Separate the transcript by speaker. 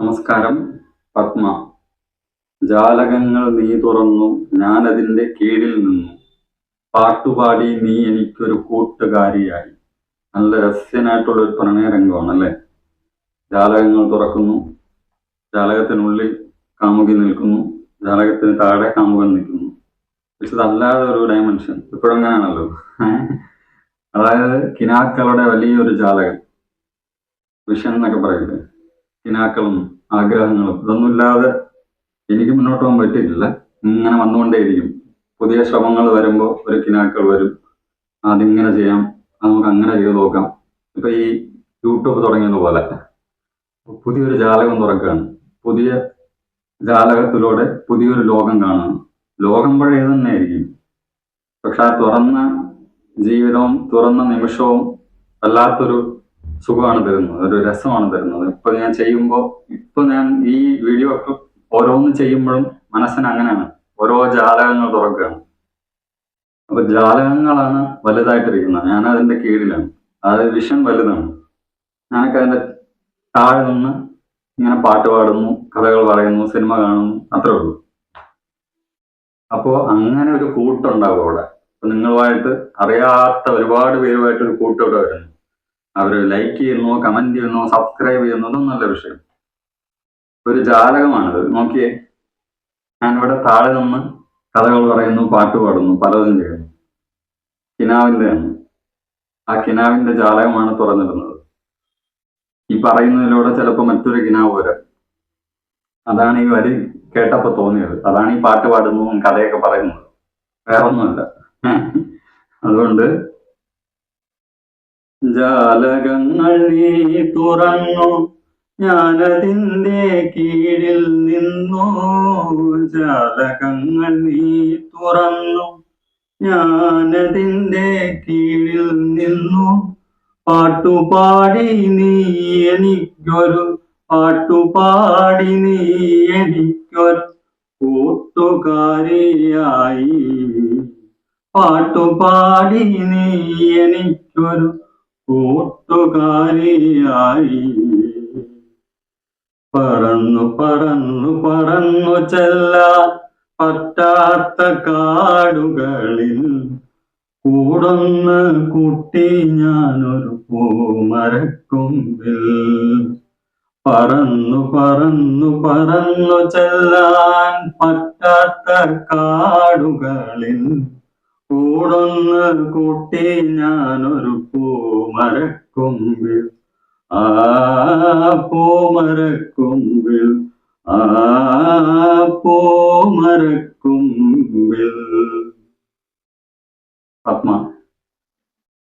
Speaker 1: നമസ്കാരം പത്മ. ജാലകങ്ങൾ നീ തുറന്നു ഞാനതിന്റെ കീഴിൽ നിന്നു. പാട്ടുപാടി നീ എനിക്കൊരു കൂട്ടുകാരിയായി. നല്ല രസ്യനായിട്ടുള്ള ഒരു പ്രണയരംഗമാണ് അല്ലേ? ജാലകങ്ങൾ തുറക്കുന്നു ജാലകത്തിനുള്ളിൽ കാമുകി നിൽക്കുന്നു ജാലകത്തിന് താഴെ കാമുകൻ നിൽക്കുന്നു. പക്ഷെ അതല്ലാതെ ഒരു ഡയമെൻഷൻ ഇപ്പോഴങ്ങനെയാണല്ലോ അതായത് കിനാക്കളുടെ വലിയൊരു ജാലകം. വിഷൻ എന്നൊക്കെ പറയില്ലേ കിനാക്കളും ആഗ്രഹങ്ങളും ഇതൊന്നും ഇല്ലാതെ എനിക്ക് മുന്നോട്ട് പോകാൻ പറ്റില്ല ഇങ്ങനെ വന്നുകൊണ്ടേയിരിക്കും. പുതിയ ശ്രമങ്ങൾ വരുമ്പോൾ ഒരു കിനാക്കൾ വരും. അതിങ്ങനെ ചെയ്യാം. അത് നമുക്ക് അങ്ങനെ ചെയ്ത് നോക്കാം. ഇപ്പൊ ഈ യൂട്യൂബ് തുടങ്ങിയതുപോലെ പുതിയൊരു ജാലകം തുറക്കുകയാണ്. പുതിയ ജാലകത്തിലൂടെ പുതിയൊരു ലോകം കാണുന്നു. ലോകം പഴയ തന്നെ ആയിരിക്കും പക്ഷെ ആ തുറന്ന ജീവിതവും തുറന്ന നിമിഷവും വല്ലാത്തൊരു സുഖമാണ് തരുന്നത് ഒരു രസമാണ് തരുന്നത്. ഇപ്പൊ ഞാൻ ചെയ്യുമ്പോൾ ഇപ്പൊ ഞാൻ ഈ വീഡിയോ ഒക്കെ ഓരോന്ന് ചെയ്യുമ്പോഴും മനസ്സിന് അങ്ങനെയാണ്. ഓരോ ജാലകങ്ങൾ തുറക്കുകയാണ്. അപ്പൊ ജാലകങ്ങളാണ് വലുതായിട്ടിരിക്കുന്നത്. ഞാൻ അതിന്റെ കീഴിലാണ്. അതായത് വിഷൻ വലുതാണ്. ഞാനൊക്കെ അതിന്റെ താഴെ നിന്ന് ഇങ്ങനെ പാട്ട് പാടുന്നു കഥകൾ പറയുന്നു സിനിമ കാണുന്നു അത്രേ ഉള്ളൂ. അപ്പോ അങ്ങനെ ഒരു കൂട്ടുണ്ടാവും അവിടെ. നിങ്ങളുമായിട്ട് അറിയാത്ത ഒരുപാട് പേരുമായിട്ട് ഒരു കൂട്ടം ഇവിടെ വരുന്നു. അവർ ലൈക്ക് ചെയ്യുന്നു കമന്റ് ചെയ്യുന്നു സബ്സ്ക്രൈബ് ചെയ്യുന്നു നല്ല വിഷയം. ഒരു ജാലകമാണിത്. നോക്കിയേ. ഞാൻ ഇവിടെ താഴെ നിന്ന് കഥകൾ പറയുന്നു പാട്ട് പാടുന്നു പലതും ചെയ്യുന്നു. കിനാവിന്റെയാണ് ആ കിനാവിന്റെ ജാലകമാണ് തുറന്നിടുന്നത്. ഈ പറയുന്നതിലൂടെ ചിലപ്പോൾ മറ്റൊരു കിനാവ് വരാം. അതാണ് ഈ വരി കേട്ടപ്പോ തോന്നിയത്. അതാണ് ഈ പാട്ട് പാടുന്നതും കഥയൊക്കെ പറയുന്നത്. വേറൊന്നുമല്ല. അതുകൊണ്ട് ജാലകങ്ങൾ നീ തുറന്നു ഞാനതിന്റെ കീഴിൽ നിന്നു. ജാലകങ്ങൾ നീ തുറന്നു ഞാനതിന്റെ കീഴിൽ നിന്നു. പാട്ടുപാടി നീ എനിക്കൊരു പാട്ടുപാടി നീ എനിക്കൊരു കൂട്ടുകാരിയായി. പാട്ടുപാടി നീ എനിക്കൊരു കൂട്ടുകാരിയായി. പറന്നു പറന്നു പറന്നു ചെല്ലാൻ പറ്റാത്ത കാടുകളിൽ കൂടൊന്ന് കൂട്ടി ഞാനൊരു പൂമരക്കൊമ്പിൽ പറന്നു പറന്നു പറന്നു ചെല്ലാൻ പറ്റാത്ത കാടുകളിൽ കൂടൊന്ന് കൂട്ടി ഞാനൊരു പൂമരക്കൊമ്പിൽ. ആ പൂമരക്കൊമ്പിൽ ആ പൂമരക്കൊമ്പിൽ. പത്മ